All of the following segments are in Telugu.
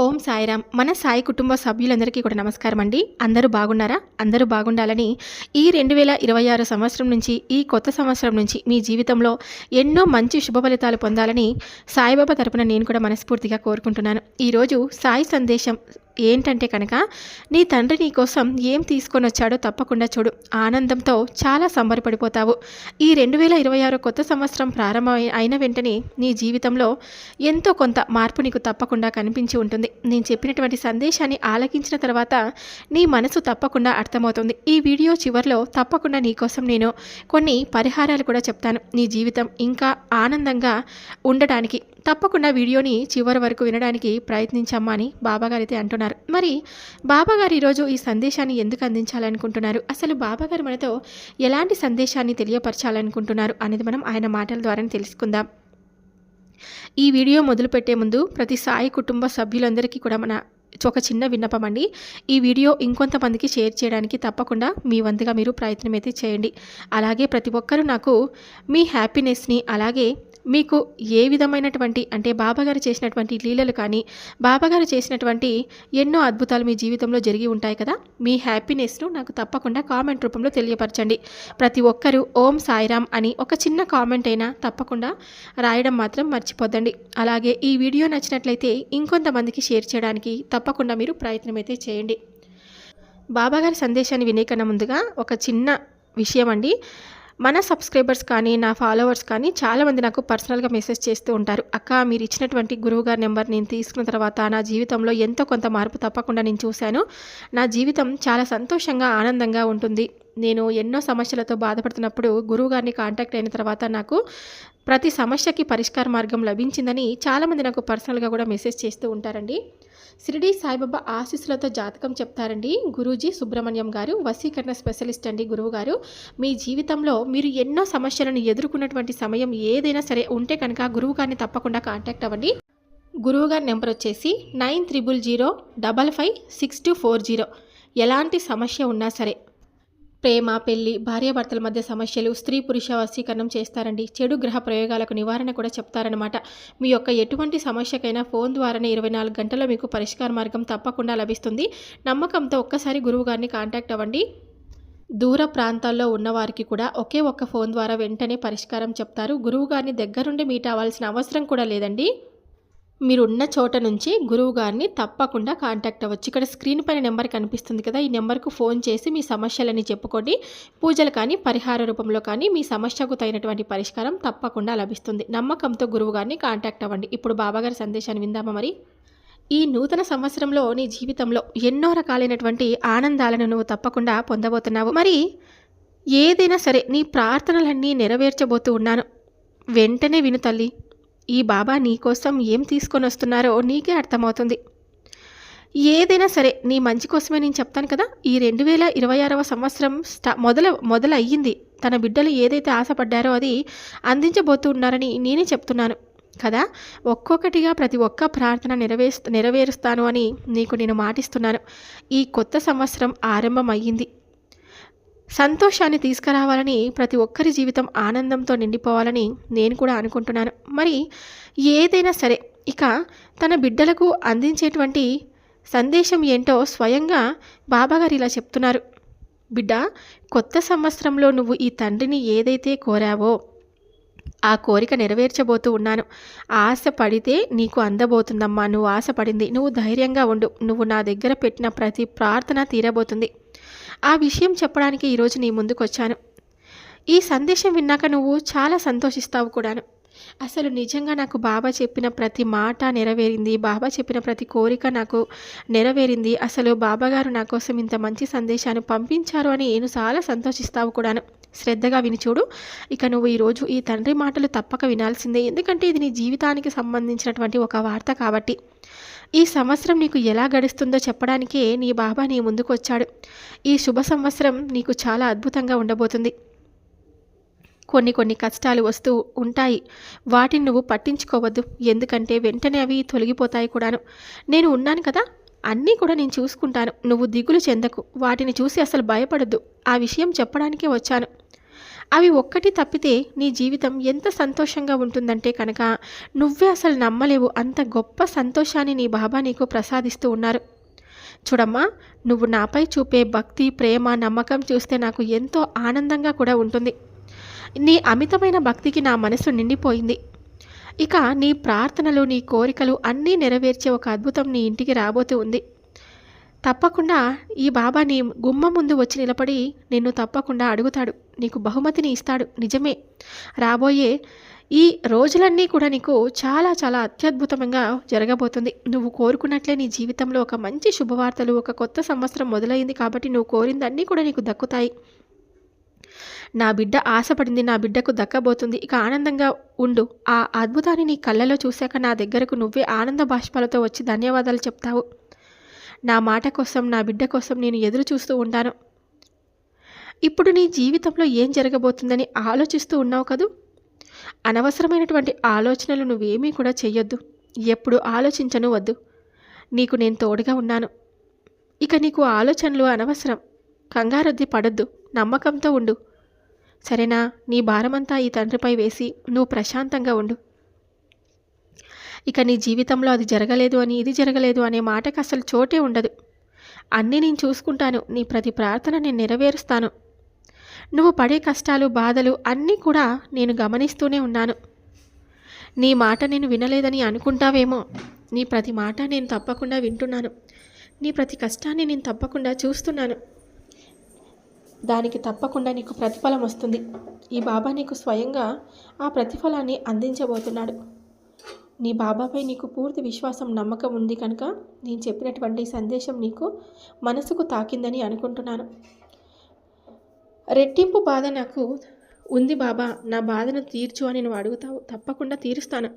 ఓం సాయిరామ్. మన సాయి కుటుంబ సభ్యులందరికీ కూడా నమస్కారం అండి. అందరూ బాగున్నారా? అందరూ బాగుండాలని ఈ రెండు వేల ఇరవై ఆరు సంవత్సరం నుంచి ఈ కొత్త సంవత్సరం నుంచి మీ జీవితంలో ఎన్నో మంచి శుభ ఫలితాలు పొందాలని సాయిబాబా తరపున నేను కూడా మనస్ఫూర్తిగా కోరుకుంటున్నాను. ఈరోజు సాయి సందేశం ఏంటంటే కనుక నీ తండ్రి నీ కోసం ఏం తీసుకొని వచ్చాడో తప్పకుండా చూడు. ఆనందంతో చాలా సంబరపడిపోతావు. ఈ రెండు వేల ఇరవై ఆరు కొత్త సంవత్సరం ప్రారంభం అయిన వెంటనే నీ జీవితంలో ఎంతో కొంత మార్పు నీకు తప్పకుండా కనిపించి ఉంటుంది. నేను చెప్పినటువంటి సందేశాన్ని ఆలకించిన తర్వాత నీ మనసు తప్పకుండా అర్థమవుతుంది. ఈ వీడియో చివరిలో తప్పకుండా నీకోసం నేను కొన్ని పరిహారాలు కూడా చెప్తాను. నీ జీవితం ఇంకా ఆనందంగా ఉండటానికి తప్పకుండా వీడియోని చివరి వరకు వినడానికి ప్రయత్నించమ్మా అని బాబాగారు అయితే అంటున్నారు. మరి బాబాగారు ఈరోజు ఈ సందేశాన్ని ఎందుకు అందించాలనుకుంటున్నారు? అసలు బాబాగారు మనతో ఎలాంటి సందేశాన్ని తెలియపరచాలనుకుంటున్నారు అనేది మనం ఆయన మాటల ద్వారానే తెలుసుకుందాం. ఈ వీడియో మొదలుపెట్టే ముందు ప్రతి సాయి కుటుంబ సభ్యులందరికీ కూడా మన ఒక చిన్న విన్నపం అండి. ఈ వీడియో ఇంకొంతమందికి షేర్ చేయడానికి తప్పకుండా మీ వంతుగా మీరు ప్రయత్నం అయితే చేయండి. అలాగే ప్రతి ఒక్కరూ నాకు మీ హ్యాపీనెస్ని అలాగే మీకు ఏ విధమైనటువంటి అంటే బాబాగారు చేసినటువంటి లీలలు కానీ బాబాగారు చేసినటువంటి ఎన్నో అద్భుతాలు మీ జీవితంలో జరిగి ఉంటాయి కదా? మీ హ్యాపీనెస్ను నాకు తప్పకుండా కామెంట్ రూపంలో తెలియపరచండి. ప్రతి ఒక్కరూ ఓం సాయిరామ్ అని ఒక చిన్న కామెంట్ అయినా తప్పకుండా రాయడం మాత్రం మర్చిపోద్దండి. అలాగే ఈ వీడియో నచ్చినట్లయితే ఇంకొంతమందికి షేర్ చేయడానికి తప్పకుండా మీరు ప్రయత్నం అయితే చేయండి. బాబాగారి సందేశాన్ని వినే కన్నా ముందుగా ఒక చిన్న విషయం అండి మన సబ్స్క్రైబర్స్ కానీ నా ఫాలోవర్స్ కానీ చాలామంది నాకు పర్సనల్గా మెసేజ్ చేస్తూ ఉంటారు. అక్క మీరు ఇచ్చినటువంటి గురువుగారి నెంబర్ నేను తీసుకున్న తర్వాత నా జీవితంలో ఎంతో కొంత మార్పు తప్పకుండా నేను చూశాను. నా జీవితం చాలా సంతోషంగా ఆనందంగా ఉంటుంది. నేను ఎన్నో సమస్యలతో బాధపడుతున్నప్పుడు గురువుగారిని కాంటాక్ట్ అయిన తర్వాత నాకు ప్రతి సమస్యకి పరిష్కార మార్గం లభించిందని చాలామంది నాకు పర్సనల్గా కూడా మెసేజ్ చేస్తూ ఉంటారండి. షిరిడి సాయిబాబా ఆశీస్సులతో జాతకం చెప్తారండి. గురూజీ సుబ్రహ్మణ్యం గారు వసీకరణ స్పెషలిస్ట్ అండి గురువు గారు. మీ జీవితంలో మీరు ఎన్నో సమస్యలను ఎదుర్కొన్నటువంటి సమయం ఏదైనా సరే ఉంటే కనుక గురువు గారిని తప్పకుండా కాంటాక్ట్ అవ్వండి. గురువు గారి నెంబర్ వచ్చేసి nine triple zero double five six two four zero. ఎలాంటి సమస్య ఉన్నా సరే ప్రేమ పెళ్ళి భార్యాభర్తల మధ్య సమస్యలు స్త్రీ పురుష వశీకరణం చేస్తారండి. చెడు గ్రహ ప్రయోగాలకు నివారణ కూడా చెప్తారనమాట మీ యొక్క ఎటువంటి సమస్యకైనా ఫోన్ ద్వారానే ఇరవై నాలుగు గంటల్లో మీకు పరిష్కార మార్గం తప్పకుండా లభిస్తుంది. నమ్మకంతో ఒక్కసారి గురువు గారిని కాంటాక్ట్ అవ్వండి. దూర ప్రాంతాల్లో ఉన్నవారికి కూడా ఒకే ఒక్క ఫోన్ ద్వారా వెంటనే పరిష్కారం చెప్తారు. గురువు గారిని దగ్గరుండి మీట్ అవ్వాల్సిన అవసరం కూడా లేదండి. మీరున్న చోట నుంచి గురువు గారిని తప్పకుండా కాంటాక్ట్ అవ్వచ్చు. ఇక్కడ స్క్రీన్ పైన నెంబర్ కనిపిస్తుంది కదా ఈ నెంబర్కు ఫోన్ చేసి మీ సమస్యలని చెప్పుకోండి. పూజలు కానీ పరిహార రూపంలో కానీ మీ సమస్యకు తగినటువంటి పరిష్కారం తప్పకుండా లభిస్తుంది. నమ్మకంతో గురువు గారిని కాంటాక్ట్ అవ్వండి. ఇప్పుడు బాబాగారి సందేశాన్ని విందామా మరి? ఈ నూతన సంవత్సరంలో నీ జీవితంలో ఎన్నో రకాలైనటువంటి ఆనందాలను నువ్వు తప్పకుండా పొందబోతున్నావు. మరి ఏదైనా సరే నీ ప్రార్థనలన్నీ నెరవేర్చబోతూ ఉన్నాను. వెంటనే విను తల్లి. ఈ బాబా నీకోసం ఏం తీసుకొని వస్తున్నారో నీకే అర్థమవుతుంది. ఏదైనా సరే నీ మంచి కోసమే నేను చెప్తాను కదా? ఈ రెండు వేల ఇరవై ఆరవ సంవత్సరం స్టా మొదల మొదలయ్యింది. తన బిడ్డలు ఏదైతే ఆశపడ్డారో అది అందించబోతున్నారని నేనే చెప్తున్నాను. కదా? ఒక్కొక్కటిగా ప్రతి ఒక్క ప్రార్థన నెరవేరు నెరవేరుస్తాను అని నీకు నేను మాటిస్తున్నాను. ఈ కొత్త సంవత్సరం ఆరంభమయ్యింది. సంతోషాన్ని తీసుకురావాలని ప్రతి ఒక్కరి జీవితం ఆనందంతో నిండిపోవాలని నేను కూడా అనుకుంటున్నాను. మరి ఏదైనా సరే ఇక తన బిడ్డలకు అందించేటువంటి సందేశం ఏంటో స్వయంగా బాబాగారు ఇలా చెప్తున్నారు. బిడ్డ కొత్త సంవత్సరంలో నువ్వు ఈ తండ్రిని ఏదైతే కోరావో ఆ కోరిక నెరవేర్చబోతూ ఉన్నాను. ఆశ పడితే నీకు అందబోతుందమ్మా. నువ్వు ఆశపడింది. నువ్వు ధైర్యంగా ఉండు. నువ్వు నా దగ్గర పెట్టిన ప్రతి ప్రార్థన తీరబోతుంది. ఆ విషయం చెప్పడానికి ఈరోజు నీ ముందుకు వచ్చాను ఈ సందేశం విన్నాక నువ్వు చాలా సంతోషిస్తావు కూడాను. అసలు నిజంగా నాకు బాబా చెప్పిన ప్రతి మాట నెరవేరింది బాబా చెప్పిన ప్రతి కోరిక నాకు నెరవేరింది. అసలు బాబాగారు నా కోసం ఇంత మంచి సందేశాన్ని పంపించారు అని నేను చాలా సంతోషిస్తావు కూడాను. శ్రద్ధగా విని చూడు. ఇక నువ్వు ఈరోజు ఈ తండ్రి మాటలు తప్పక వినాల్సిందే. ఎందుకంటే ఇది నీ జీవితానికి సంబంధించినటువంటి ఒక వార్త కాబట్టి. ఈ సంవత్సరం నీకు ఎలా గడుస్తుందో చెప్పడానికే నీ బాబా నీ ముందుకు వచ్చాడు ఈ శుభ సంవత్సరం నీకు చాలా అద్భుతంగా ఉండబోతుంది. కొన్ని కొన్ని కష్టాలు వస్తూ ఉంటాయి. వాటిని నువ్వు పట్టించుకోవద్దు. ఎందుకంటే వెంటనే అవి తొలగిపోతాయి కూడాను. నేను ఉన్నాను కదా? అన్నీ కూడా నేను చూసుకుంటాను. నువ్వు దిగులు చెందకు. వాటిని చూసి అసలు భయపడద్దు. ఆ విషయం చెప్పడానికే వచ్చాను. అవి ఒక్కటి తప్పితే నీ జీవితం ఎంత సంతోషంగా ఉంటుందంటే కనుక నువ్వే అసలు నమ్మలేవు. అంత గొప్ప సంతోషాన్ని నీ బాబా నీకు ప్రసాదిస్తూ ఉన్నారు. చూడమ్మా నువ్వు నాపై చూపే భక్తి ప్రేమ నమ్మకం చూస్తే నాకు ఎంతో ఆనందంగా కూడా ఉంటుంది. నీ అమితమైన భక్తికి నా మనసు నిండిపోయింది. ఇక నీ ప్రార్థనలు నీ కోరికలు అన్నీ నెరవేర్చే ఒక అద్భుతం నీ ఇంటికి రాబోతూ ఉంది. తప్పకుండా ఈ బాబా నీ గుమ్మ ముందు వచ్చి నిలబడి నిన్ను తప్పకుండా అడుగుతాడు. నీకు బహుమతిని ఇస్తాడు. నిజమే. రాబోయే ఈ రోజులన్నీ కూడా నీకు చాలా చాలా అత్యద్భుతంగా జరగబోతుంది. నువ్వు కోరుకున్నట్లే నీ జీవితంలో ఒక మంచి శుభవార్తలు ఒక కొత్త సంవత్సరం మొదలైంది కాబట్టి నువ్వు కోరిందన్నీ కూడా నీకు దక్కుతాయి. నా బిడ్డ ఆశపడింది నా బిడ్డకు దక్కబోతుంది. ఇక ఆనందంగా ఉండు. ఆ అద్భుతాన్ని నీ కళ్ళలో చూశాక నా దగ్గరకు నువ్వే ఆనంద బాష్పాలతో వచ్చి ధన్యవాదాలు చెప్తావు. నా మాట కోసం నా బిడ్డ కోసం నేను ఎదురు చూస్తూ ఉంటాను. ఇప్పుడు నీ జీవితంలో ఏం జరగబోతుందని ఆలోచిస్తూ ఉన్నావు కదూ? అనవసరమైనటువంటి ఆలోచనలు నువ్వేమీ కూడా చెయ్యొద్దు. ఎప్పుడు ఆలోచించను వద్దు. నీకు నేను తోడుగా ఉన్నాను. ఇక నీకు ఆలోచనలు అనవసరం. కంగారొద్ది పడొద్దు. నమ్మకంతో ఉండు. సరేనా? నీ భారమంతా ఈ తండ్రిపై వేసి నువ్వు ప్రశాంతంగా ఉండు. ఇక నీ జీవితంలో అది జరగలేదు అని ఇది జరగలేదు అనే మాటకు అసలు చోటే ఉండదు. అన్నీ నేను చూసుకుంటాను నీ ప్రతి ప్రార్థన నేను నెరవేరుస్తాను. నువ్వు పడే కష్టాలు బాధలు అన్నీ కూడా నేను గమనిస్తూనే ఉన్నాను. నీ మాట నేను వినలేదని అనుకుంటావేమో నీ ప్రతి మాట నేను తప్పకుండా వింటున్నాను. నీ ప్రతి కష్టాన్ని నేను తప్పకుండా చూస్తున్నాను. దానికి తప్పకుండా నీకు ప్రతిఫలం వస్తుంది. ఈ బాబా నీకు స్వయంగా ఆ ప్రతిఫలాన్ని అందించబోతున్నాడు. నీ బాబాపై నీకు పూర్తి విశ్వాసం నమ్మకం ఉంది కనుక నేను చెప్పినటువంటి సందేశం నీకు మనసుకు తాకిందని అనుకుంటున్నాను. రెట్టింపు బాధ నాకు ఉంది బాబా. నా బాధను తీర్చు అని నువ్వు అడుగుతావు. తప్పకుండా తీరుస్తాను.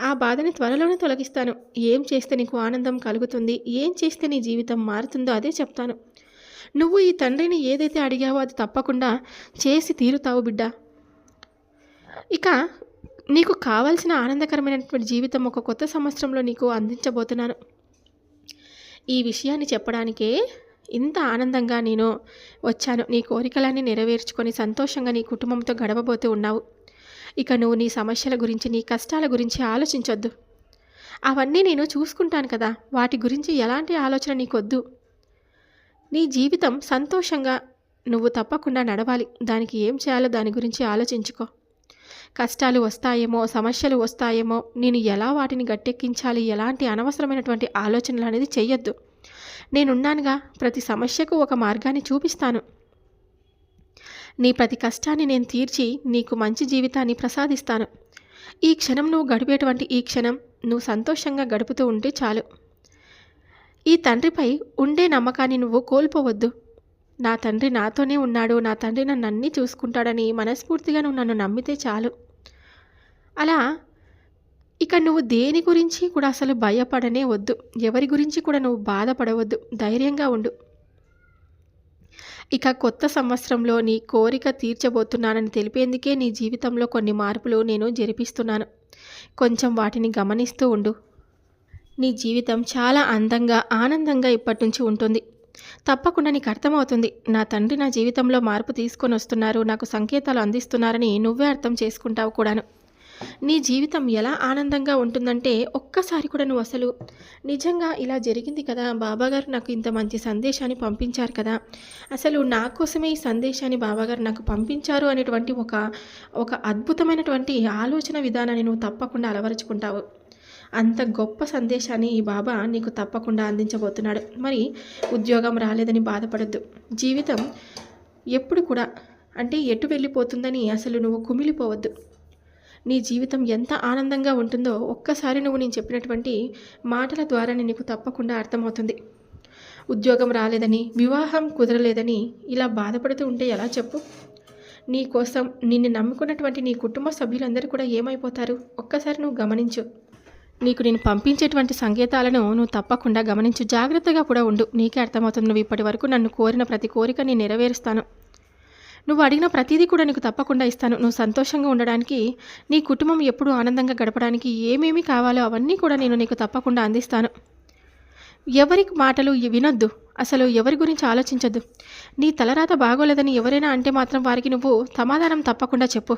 ఆ బాధని త్వరలోనే తొలగిస్తాను. ఏం చేస్తే నీకు ఆనందం కలుగుతుంది? ఏం చేస్తే నీ జీవితం మారుతుందో అదే చెప్తాను. నువ్వు ఈ తండ్రిని ఏదైతే అడిగావో అది తప్పకుండా చేసి తీరుతావు బిడ్డ. ఇక నీకు కావాల్సిన ఆనందకరమైనటువంటి జీవితం ఒక కొత్త సంవత్సరంలో నీకు అందించబోతున్నాను. ఈ విషయాన్ని చెప్పడానికే ఇంత ఆనందంగా నేను వచ్చాను. నీ కోరికలన్నీ నెరవేర్చుకొని సంతోషంగా నీ కుటుంబంతో గడవబోతూ ఉన్నావు. ఇక నువ్వు నీ సమస్యల గురించి నీ కష్టాల గురించి ఆలోచించొద్దు. అవన్నీ నేను చూసుకుంటాను కదా. వాటి గురించి ఎలాంటి ఆలోచన నీకొద్దు. నీ జీవితం సంతోషంగా నువ్వు తప్పకుండా నడవాలి. దానికి ఏం చేయాలో దాని గురించి ఆలోచించుకో. కష్టాలు వస్తాయేమో సమస్యలు వస్తాయేమో నేను ఎలా వాటిని గట్టెక్కించాలి? ఎలాంటి అనవసరమైనటువంటి ఆలోచనలు అనేది చెయ్యొద్దు. నేనున్నానుగా ప్రతి సమస్యకు ఒక మార్గాన్ని చూపిస్తాను. నీ ప్రతి కష్టాన్ని నేను తీర్చి నీకు మంచి జీవితాన్ని ప్రసాదిస్తాను. ఈ క్షణం నువ్వు గడిపేటువంటి ఈ క్షణం నువ్వు సంతోషంగా గడుపుతూ ఉంటే చాలు. ఈ తండ్రిపై ఉండే నమ్మకాన్ని నువ్వు కోల్పోవద్దు. నా తండ్రి నాతోనే ఉన్నాడు. నా తండ్రి నన్ను అన్నీ చూసుకుంటాడని మనస్ఫూర్తిగా నువ్వు నన్ను నమ్మితే చాలు. అలా ఇక నువ్వు దేని గురించి కూడా అసలు భయపడనే వద్దు. ఎవరి గురించి కూడా నువ్వు బాధపడవద్దు. ధైర్యంగా ఉండు. ఇక కొత్త సంవత్సరంలో నీ కోరిక తీర్చబోతున్నానని తెలిపేందుకే నీ జీవితంలో కొన్ని మార్పులు నేను జరిపిస్తున్నాను. కొంచెం వాటిని గమనిస్తూ ఉండు. నీ జీవితం చాలా అందంగా ఆనందంగా ఇప్పటి నుంచి ఉంటుంది. తప్పకుండా నీకు అర్థమవుతుంది. నా తండ్రి నా జీవితంలో మార్పు తీసుకొని వస్తున్నారు. నాకు సంకేతాలు అందిస్తున్నారని నువ్వే అర్థం చేసుకుంటావు కూడాను. నీ జీవితం ఎలా ఆనందంగా ఉంటుందంటే ఒక్కసారి కూడా నువ్వు అసలు నిజంగా ఇలా జరిగింది కదా. బాబాగారు నాకు ఇంత మంచి సందేశాన్ని పంపించారు కదా. అసలు నా కోసమే ఈ సందేశాన్ని బాబాగారు నాకు పంపించారు అనేటువంటి ఒక ఒక అద్భుతమైనటువంటి ఆలోచన విధానాన్ని నువ్వు తప్పకుండా అలవరుచుకుంటావు. అంత గొప్ప సందేశాన్ని ఈ బాబా నీకు తప్పకుండా అందించబోతున్నాడు. మరి ఉద్యోగం రాలేదని బాధపడద్దు. జీవితం ఎప్పుడు కూడా అంటే ఎటు వెళ్ళిపోతుందని అసలు నువ్వు కుమిలిపోవద్దు. నీ జీవితం ఎంత ఆనందంగా ఉంటుందో ఒక్కసారి నువ్వు నేను చెప్పినటువంటి మాటల ద్వారా నీకు తప్పకుండా అర్థమవుతుంది. ఉద్యోగం రాలేదని వివాహం కుదరలేదని ఇలా బాధపడుతూ ఉంటే ఎలా చెప్పు? నీ కోసం నిన్ను నమ్ముకున్నటువంటి నీ కుటుంబ సభ్యులందరూ కూడా ఏమైపోతారు? ఒక్కసారి నువ్వు గమనించు. నీకు నేను పంపించేటువంటి సంకేతాలను నువ్వు తప్పకుండా గమనించు. జాగ్రత్తగా కూడా ఉండు. నీకే అర్థమవుతుంది. నువ్వు ఇప్పటి వరకు నన్ను కోరిన ప్రతి కోరిక నేను నెరవేరుస్తాను. నువ్వు అడిగిన ప్రతిదీ కూడా నీకు తప్పకుండా ఇస్తాను. నువ్వు సంతోషంగా ఉండడానికి నీ కుటుంబం ఎప్పుడూ ఆనందంగా గడపడానికి ఏమేమి కావాలో అవన్నీ కూడా నేను నీకు తప్పకుండా అందిస్తాను. ఎవరి మాటలు వినొద్దు. అసలు ఎవరి గురించి ఆలోచించద్దు. నీ తలరాత బాగోలేదని ఎవరైనా అంటే మాత్రం వారికి నువ్వు సమాధానం తప్పకుండా చెప్పు.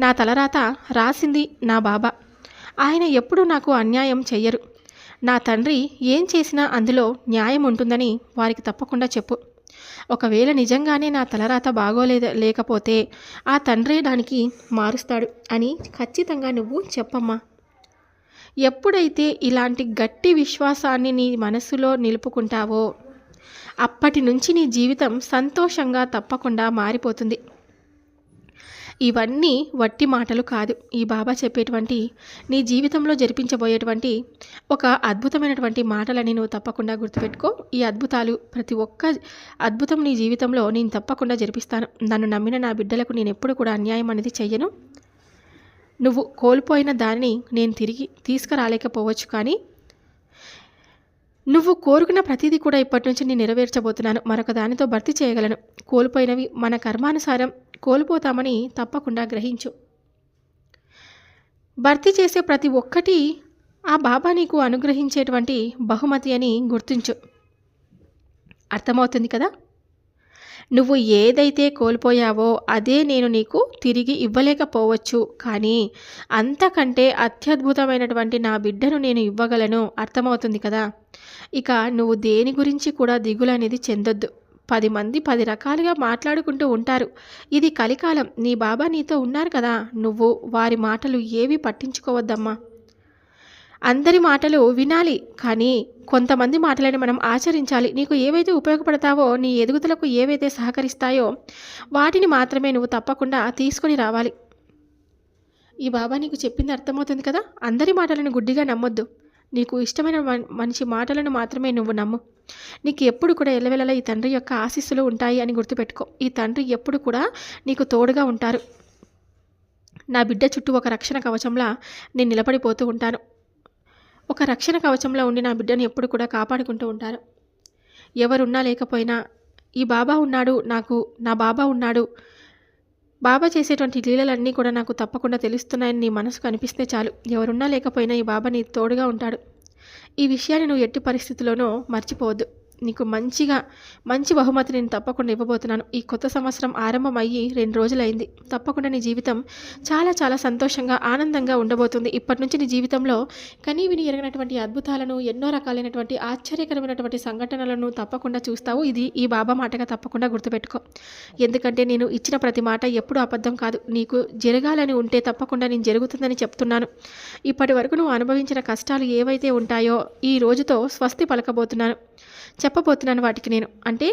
నా తలరాత రాసింది నా బాబా. ఆయన ఎప్పుడూ నాకు అన్యాయం చెయ్యరు. నా తండ్రి ఏం చేసినా అందులో న్యాయం ఉంటుందని వారికి తప్పకుండా చెప్పు. ఒకవేళ నిజంగానే నా తలరాత బాగోలేద లేకపోతే ఆ తండ్రే దానికి మారుస్తాడు అని ఖచ్చితంగా నువ్వు చెప్పమ్మా. ఎప్పుడైతే ఇలాంటి గట్టి విశ్వాసాన్ని నీ మనసులో నిలుపుకుంటావో అప్పటి నుంచి నీ జీవితం సంతోషంగా తప్పకుండా మారిపోతుంది. ఇవన్నీ వట్టి మాటలు కాదు. ఈ బాబా చెప్పేటువంటి నీ జీవితంలో జరిపించబోయేటువంటి ఒక అద్భుతమైనటువంటి మాటలని నువ్వు తప్పకుండా గుర్తుపెట్టుకో. ఈ అద్భుతాలు ప్రతి ఒక్క అద్భుతం నీ జీవితంలో నేను తప్పకుండా జరిపిస్తాను. నన్ను నమ్మిన నా బిడ్డలకు నేను ఎప్పుడు కూడా అన్యాయం అనేది చెయ్యను. నువ్వు కోల్పోయిన దానిని నేను తిరిగి తీసుకురాలేకపోవచ్చు కానీ నువ్వు కోరుకున్న ప్రతిదీ కూడా ఇప్పటి నుంచి నేను నెరవేర్చబోతున్నాను. మరొక దానితో భర్తీ చేయగలను. కోల్పోయినవి మన కర్మానుసారం కోల్పోతామని తప్పకుండా గ్రహించు. భర్తీ చేసే ప్రతి ఒక్కటి ఆ బాబా నీకు అనుగ్రహించేటువంటి బహుమతి అని గుర్తించు. అర్థమవుతుంది కదా? నువ్వు ఏదైతే కోల్పోయావో అదే నేను నీకు తిరిగి ఇవ్వలేకపోవచ్చు. కానీ అంతకంటే అత్యద్భుతమైనటువంటి నా బిడ్డను నేను ఇవ్వగలను. అర్థమవుతుంది కదా? ఇక నువ్వు దేని గురించి కూడా దిగులు అనేది చెందొద్దు. పది మంది పది రకాలుగా మాట్లాడుకుంటూ ఉంటారు. ఇది కలికాలం. నీ బాబా నీతో ఉన్నారు కదా. నువ్వు వారి మాటలు ఏవి పట్టించుకోవద్దమ్మా. అందరి మాటలు వినాలి. కానీ కొంతమంది మాటలని మనం ఆచరించాలి. నీకు ఏవైతే ఉపయోగపడతావో నీ ఎదుగుదలకు ఏవైతే సహకరిస్తాయో వాటిని మాత్రమే నువ్వు తప్పకుండా తీసుకొని రావాలి. ఈ బాబా నీకు చెప్పింది అర్థమవుతుంది కదా? అందరి మాటలను గుడ్డిగా నమ్మొద్దు. నీకు ఇష్టమైన మనిషి మాటలను మాత్రమే నువ్వు నమ్ము. నీకు ఎప్పుడు కూడా ఎల్లవెల్లలా ఈ తండ్రి యొక్క ఆశీస్సులు ఉంటాయి అని గుర్తుపెట్టుకో. ఈ తండ్రి ఎప్పుడు కూడా నీకు తోడుగా ఉంటారు. నా బిడ్డ చుట్టూ ఒక రక్షణ కవచంలా నేను నిలబడిపోతూ ఉంటాను. ఒక రక్షణ కవచంలో ఉండి నా బిడ్డను ఎప్పుడు కూడా కాపాడుకుంటూ ఉంటారు. ఎవరున్నా లేకపోయినా ఈ బాబా ఉన్నాడు నాకు నా బాబా ఉన్నాడు. బాబా చేసేటువంటి లీలలన్నీ కూడా నాకు తప్పకుండా తెలుస్తున్నాయని నీ మనసుకు అనిపిస్తే చాలు. ఎవరున్నా లేకపోయినా ఈ బాబా నీ తోడుగా ఉంటాడు. ఈ విషయాన్ని నువ్వు ఎట్టి పరిస్థితుల్లోనూ మర్చిపోవద్దు. నీకు మంచిగా మంచి బహుమతి నేను తప్పకుండా ఇవ్వబోతున్నాను. ఈ కొత్త సంవత్సరం ఆరంభమయ్యి రెండు రోజులైంది. తప్పకుండా నీ జీవితం చాలా చాలా సంతోషంగా ఆనందంగా ఉండబోతుంది. ఇప్పటి నుంచి నీ జీవితంలో కనీవిని ఎరగినటువంటి అద్భుతాలను ఎన్నో రకాలైనటువంటి ఆశ్చర్యకరమైనటువంటి సంఘటనలను తప్పకుండా చూస్తావు. ఇది ఈ బాబా మాటగా తప్పకుండా గుర్తుపెట్టుకో. ఎందుకంటే నేను ఇచ్చిన ప్రతి మాట ఎప్పుడు అబద్ధం కాదు. నీకు జరగాలని ఉంటే తప్పకుండా నేను జరుగుతుందని చెప్తున్నాను. ఇప్పటి వరకు నువ్వు అనుభవించిన కష్టాలు ఏవైతే ఉంటాయో ఈ రోజుతో స్వస్తి పలకబోతున్నాను. చెప్పబోతున్నాను వాటికి నేను. అంటే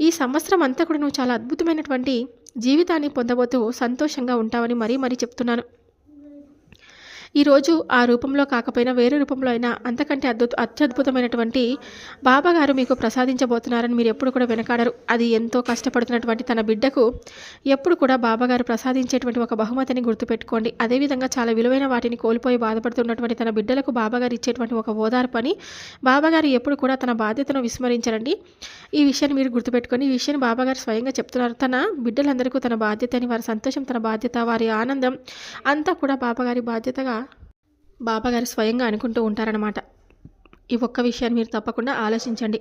ఈ సంవత్సరం అంతా కూడా నువ్వు చాలా అద్భుతమైనటువంటి జీవితాన్ని పొందబోతూ సంతోషంగా ఉంటావని మరీ మరీ చెప్తున్నాను. ఈరోజు ఆ రూపంలో కాకపోయినా వేరే రూపంలో అయినా అంతకంటే అద్భుత అత్యద్భుతమైనటువంటి బాబాగారు మీకు ప్రసాదించబోతున్నారని మీరు ఎప్పుడు కూడా వెనకాడరు. అది ఎంతో కష్టపడుతున్నటువంటి తన బిడ్డకు ఎప్పుడు కూడా బాబాగారు ప్రసాదించేటువంటి ఒక బహుమతిని గుర్తుపెట్టుకోండి. అదేవిధంగా చాలా విలువైన వాటిని కోల్పోయి బాధపడుతున్నటువంటి తన బిడ్డలకు బాబాగారు ఇచ్చేటువంటి ఒక ఓదార్పు పని బాబాగారు ఎప్పుడు కూడా తన బాధ్యతను విస్మరించరండి. ఈ విషయాన్ని మీరు గుర్తుపెట్టుకొని ఈ విషయాన్ని బాబాగారు స్వయంగా చెప్తున్నారు. తన బిడ్డలందరికీ తన బాధ్యత అని వారి సంతోషం తన బాధ్యత వారి ఆనందం అంతా కూడా బాబాగారి బాధ్యతగా బాబాగారు స్వయంగా అనుకుంటూ ఉంటారనమాట ఈ ఒక్క విషయాన్ని మీరు తప్పకుండా ఆలోచించండి.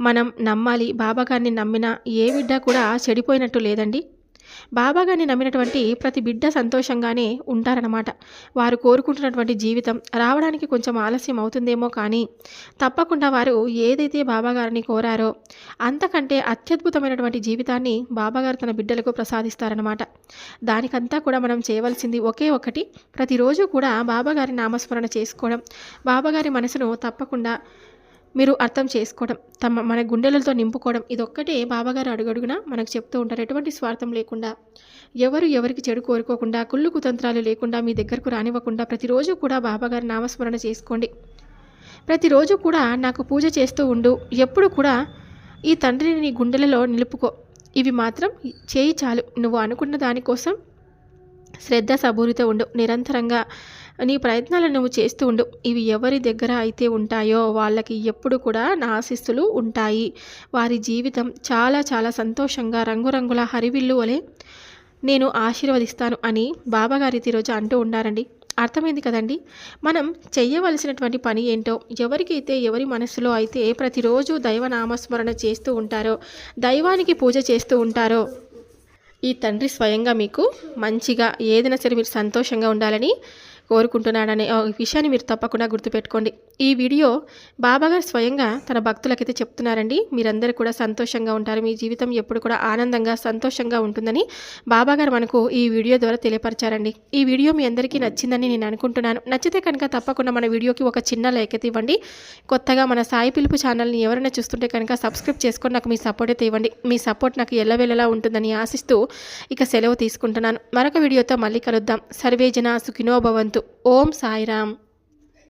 మనం నమ్మాలి బాబాగారిని నమ్మినా ఏ బిడ్డ కూడా చెడిపోయినట్టు లేదండి. బాబాగారిని నమ్మినటువంటి ప్రతి బిడ్డ సంతోషంగానే ఉంటారనమాట వారు కోరుకుంటున్నటువంటి జీవితం రావడానికి కొంచెం ఆలస్యం అవుతుందేమో కానీ తప్పకుండా వారు ఏదైతే బాబాగారిని కోరారో అంతకంటే అత్యద్భుతమైనటువంటి జీవితాన్ని బాబాగారు తన బిడ్డలకు ప్రసాదిస్తారనమాట దానికంతా కూడా మనం చేయవలసింది ఒకే ఒకటి ప్రతిరోజు కూడా బాబాగారి నామస్మరణ చేసుకోవడం. బాబాగారి మనసును తప్పకుండా మీరు అర్థం చేసుకోవడం తమ మన గుండెలతో నింపుకోవడం ఇదొక్కటే బాబాగారు అడుగడుగున మనకు చెప్తూ ఉంటారు. ఎటువంటి స్వార్థం లేకుండా ఎవరు ఎవరికి చెడు కోరుకోకుండా కుళ్ళు కుతంత్రాలు లేకుండా మీ దగ్గరకు రానివ్వకుండా ప్రతిరోజు కూడా బాబాగారి నామస్మరణ చేసుకోండి. ప్రతిరోజు కూడా నాకు పూజ చేస్తూ ఉండు ఎప్పుడు కూడా ఈ తండ్రిని నీ గుండెలలో నిలుపుకో. ఇవి మాత్రం చేయి చాలు. నువ్వు అనుకున్న దానికోసం శ్రద్ధ సబూరితో ఉండు. నిరంతరంగా నీ ప్రయత్నాలు నువ్వు చేస్తూ ఉండు. ఇవి ఎవరి దగ్గర అయితే ఉంటాయో వాళ్ళకి ఎప్పుడు కూడా నా ఆశిస్తులు ఉంటాయి. వారి జీవితం చాలా చాలా సంతోషంగా రంగురంగుల హరివిల్లు వలె నేను ఆశీర్వదిస్తాను అని బాబాగారి ఈరోజు అంటూ ఉన్నారండి. అర్థమైంది కదండి? మనం చేయవలసినటువంటి పని ఏంటో ఎవరికైతే ఎవరి మనసులో అయితే ప్రతిరోజు దైవ నామస్మరణ చేస్తూ ఉంటారో దైవానికి పూజ చేస్తూ ఉంటారో ఈ తండ్రి స్వయంగా మీకు మంచిగా ఏదైనా సరే మీరు సంతోషంగా ఉండాలని కోరుకుంటున్నాడనే ఆ విషయాన్ని మీరు తప్పకుండా గుర్తుపెట్టుకోండి. ఈ వీడియో బాబాగారు స్వయంగా తన భక్తులకైతే చెప్తున్నారండి. మీరందరూ కూడా సంతోషంగా ఉంటారు. మీ జీవితం ఎప్పుడు కూడా ఆనందంగా సంతోషంగా ఉంటుందని బాబాగారు మనకు ఈ వీడియో ద్వారా తెలియపరిచారండి. ఈ వీడియో మీ అందరికీ నచ్చిందని నేను అనుకుంటున్నాను. నచ్చితే కనుక తప్పకుండా మన వీడియోకి ఒక చిన్న లైక్ అయితే ఇవ్వండి. కొత్తగా మన సాయి పిలుపు ఛానల్ని ఎవరైనా చూస్తుంటే కనుక సబ్స్క్రైబ్ చేసుకొని నాకు మీ సపోర్ట్ అయితే ఇవ్వండి. మీ సపోర్ట్ నాకు ఎల్లవేళలా ఉంటుందని ఆశిస్తూ ఇక సెలవు తీసుకుంటున్నాను. మరొక వీడియోతో మళ్ళీ కలుద్దాం. సర్వేజన సుఖినో భవంతు. ఓం సాయిరామ్.